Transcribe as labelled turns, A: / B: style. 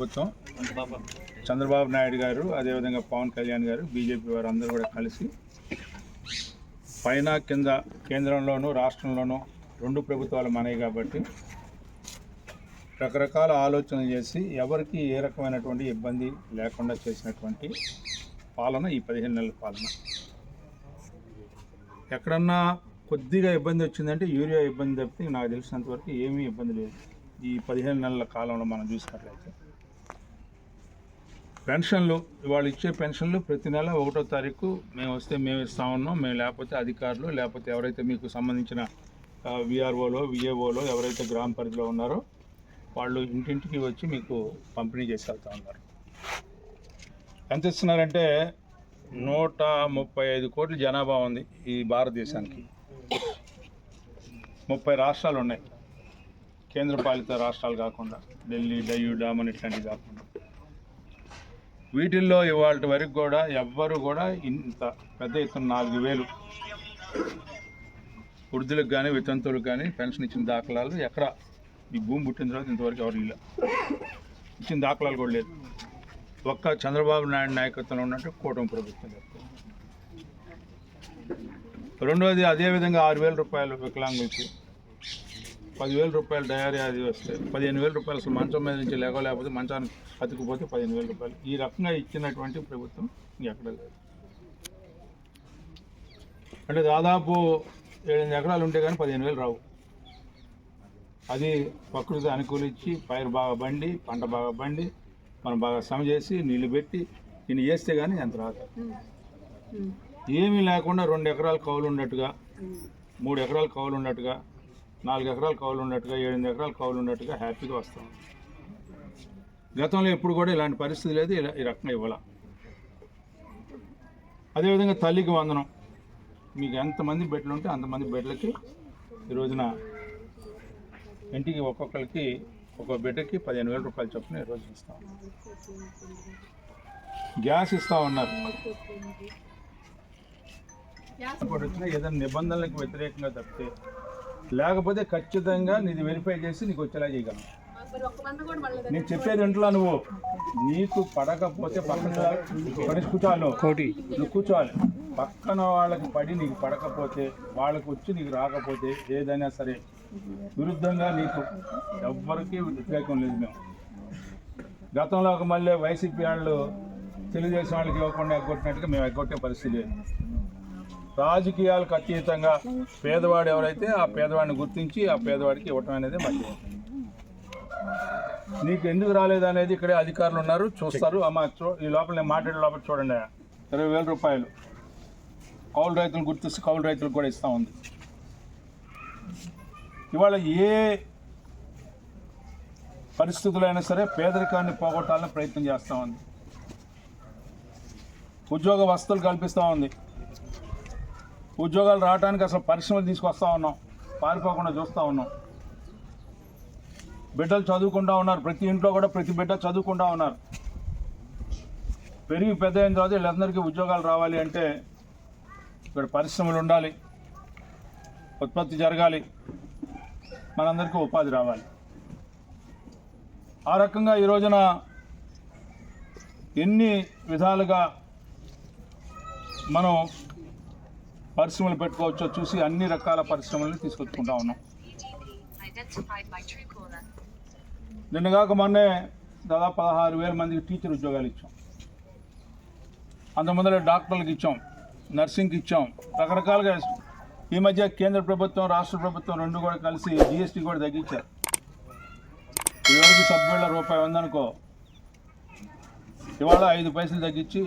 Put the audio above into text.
A: ప్రభుత్వం. చంద్రబాబు. నాయుడు గారు అదేవిధంగా పవన్ కళ్యాణ్ గారు బీజేపీ వారు అందరూ కూడా కలిసి పైన కింద కేంద్రంలోనూ రాష్ట్రంలోనూ రెండు ప్రభుత్వాలు మనవి కాబట్టి రకరకాల ఆలోచనలు చేసి ఎవరికి ఏ రకమైనటువంటి ఇబ్బంది లేకుండా చేసినటువంటి పాలన ఈ పదిహేను నెలల పాలన. ఎక్కడన్నా కొద్దిగా ఇబ్బంది వచ్చిందంటే యూరియా ఇబ్బంది తప్పితే నాకు తెలిసినంత వరకు ఏమీ ఇబ్బంది లేదు. ఈ పదిహేను నెలల కాలంలో మనం చూసినట్లయితే. పెన్షన్లు వాళ్ళు ఇచ్చే పెన్షన్లు ప్రతి నెల ఒకటో తారీఖు మేము వస్తే మేము ఇస్తా ఉన్నాం. మేము లేకపోతే అధికారులు లేకపోతే ఎవరైతే మీకు సంబంధించిన విఆర్ఓలో విఏఓలో ఎవరైతే గ్రామ పరిధిలో ఉన్నారో వాళ్ళు ఇంటింటికి వచ్చి మీకు పంపిణీ చేసి వెళ్తూ ఉన్నారు. ఎంత ఇస్తున్నారంటే నూట ముప్పై ఐదు కోట్ల జనాభా ఉంది ఈ భారతదేశానికి. ముప్పై రాష్ట్రాలు ఉన్నాయి. కేంద్రపాలిత రాష్ట్రాలు కాకుండా ఢిల్లీ డయ్యూ డామన్ ఇట్లాంటివి కాకుండా. వీటిల్లో ఇవాళ వరకు కూడా ఎవ్వరు కూడా ఇంత పెద్ద ఎత్తున నాలుగు వేలు వృద్ధులకు కానీ వితంతువులకు కానీ పెన్షన్ ఇచ్చిన దాఖలాలు ఎక్కడ ఈ భూమి పుట్టిన తర్వాత ఇంతవరకు ఎవరు ఇలా ఇచ్చిన దాఖలాలు కూడా లేదు. ఒక్క చంద్రబాబు నాయుడు నాయకత్వంలో ఉన్నట్టు కూటమి ప్రభుత్వం రెండవది అదేవిధంగా ఆరు వేల రూపాయలు వికలాంగులకి పదివేల రూపాయలు డయారీ అది వస్తే పదిహేను వేల రూపాయలు అసలు మంచం మీద నుంచి లేక లేకపోతే మంచానికి బతికిపోతే పదిహేను వేల రూపాయలు. ఈ రకంగా ఇచ్చినటువంటి ప్రభుత్వం ఎక్కడ లేదు. అంటే దాదాపు ఏడెనిమిది ఎకరాలు ఉంటే కానీ పదిహేను వేలు రావు. అది ప్రకృతి అనుకూలించి పైరు బాగా బండి పంట బాగా బండి మనం బాగా సమ చేసి నీళ్ళు పెట్టి దీన్ని చేస్తే కానీ ఎంత రాదు. ఏమీ లేకుండా రెండు ఎకరాలు కౌలు ఉన్నట్టుగా మూడు ఎకరాలు కౌలు ఉన్నట్టుగా నాలుగు ఎకరాలు కౌలు ఉన్నట్టుగా ఏడెనిమిది ఎకరాలు కౌలు ఉన్నట్టుగా హ్యాపీగా వస్తాం. గతంలో ఎప్పుడు కూడా ఇలాంటి పరిస్థితి లేదు ఇలా ఈ రకంగా ఇవ్వాల. అదేవిధంగా తల్లికి వందనం. మీకు ఎంతమంది బిడ్డలు ఉంటే అంతమంది బిడ్డలకి ఈ రోజున ఇంటికి ఒక్కొక్కరికి ఒక్కొక్క బిడ్డకి పదిహేను వేల రూపాయలు చొప్పున ఈ రోజు ఇస్తాం. గ్యాస్ ఇస్తా ఉన్నారు. ఇప్పుడు వచ్చిన ఏదైనా నిబంధనలకు వ్యతిరేకంగా తప్పితే లేకపోతే ఖచ్చితంగా నీది వెరిఫై చేసి నీకు వచ్చేలా చేయగలను. నేను చెప్పేది ఇంట్లో నువ్వు? నీకు పడకపోతే పక్కన పడి కూర్చోవాలి నువ్వు.
B: కోటి.
A: నువ్వు కూర్చోవాలి. పక్కన వాళ్ళకి పడి నీకు పడకపోతే వాళ్ళకి వచ్చి నీకు రాకపోతే ఏదైనా సరే విరుద్ధంగా నీకు ఎవ్వరికీ వ్యతిరేకం లేదు మేము. గతంలో ఒక మళ్ళీ వైసీపీ వాళ్ళు తెలుగుదేశం వాళ్ళకి ఇవ్వకుండా ఎగ్గొట్టినట్టుగా మేము ఎగ్గొట్టే పరిస్థితి లేదు. రాజకీయాలకు అతీతంగా పేదవాడు ఎవరైతే ఆ పేదవాడిని గుర్తించి ఆ పేదవాడికి ఇవ్వటం అనేది మంచిది. నీకు ఎందుకు రాలేదు అనేది ఇక్కడే అధికారులు ఉన్నారు చూస్తారు. అమ్మ చూ ఈ లోపల నేను మాట్లాడే లోపల చూడండి ఇరవై వేల రూపాయలు. కౌలు రైతులు గుర్తిస్తే కౌలు రైతులకు కూడా ఇస్తా ఉంది. ఇవాళ ఏ పరిస్థితులైనా సరే పేదరికాన్ని పోగొట్టాలని ప్రయత్నం చేస్తూ ఉంది. ఉద్యోగ వసతులు కల్పిస్తూ ఉంది. ఉద్యోగాలు రావడానికి అసలు పరిశ్రమలు తీసుకొస్తా ఉన్నాం. పారిపోకుండా చూస్తూ ఉన్నాం. బిడ్డలు చదువుకుంటా ఉన్నారు. ప్రతి ఇంట్లో కూడా ప్రతి బిడ్డ చదువుకుంటా ఉన్నారు. పెరిగి పెద్ద అయిన తర్వాత వీళ్ళందరికీ ఉద్యోగాలు రావాలి అంటే ఇక్కడ పరిశ్రమలు ఉండాలి. ఉత్పత్తి జరగాలి. మనందరికీ ఉపాధి రావాలి. ఆ రకంగా ఈ రోజున ఎన్ని విధాలుగా మనం పరిశ్రమలు పెట్టుకోవచ్చో చూసి అన్ని రకాల పరిశ్రమలను తీసుకొచ్చుకుంటా ఉన్నాం. నిన్నగాక మొన్నే దాదాపు పదహారు వేల మందికి టీచర్ ఉద్యోగాలు ఇచ్చాం. అంత ముందర డాక్టర్లకు ఇచ్చాం నర్సింగ్కి ఇచ్చాం రకరకాలుగా ఈ మధ్య కేంద్ర ప్రభుత్వం రాష్ట్ర ప్రభుత్వం రెండు కూడా కలిసి జిఎస్టీ కూడా తగ్గించారు. ఇదివరకు సబ్వేల రూపాయి ఉందనుకో ఇవాళ ఐదు పైసలు తగ్గించి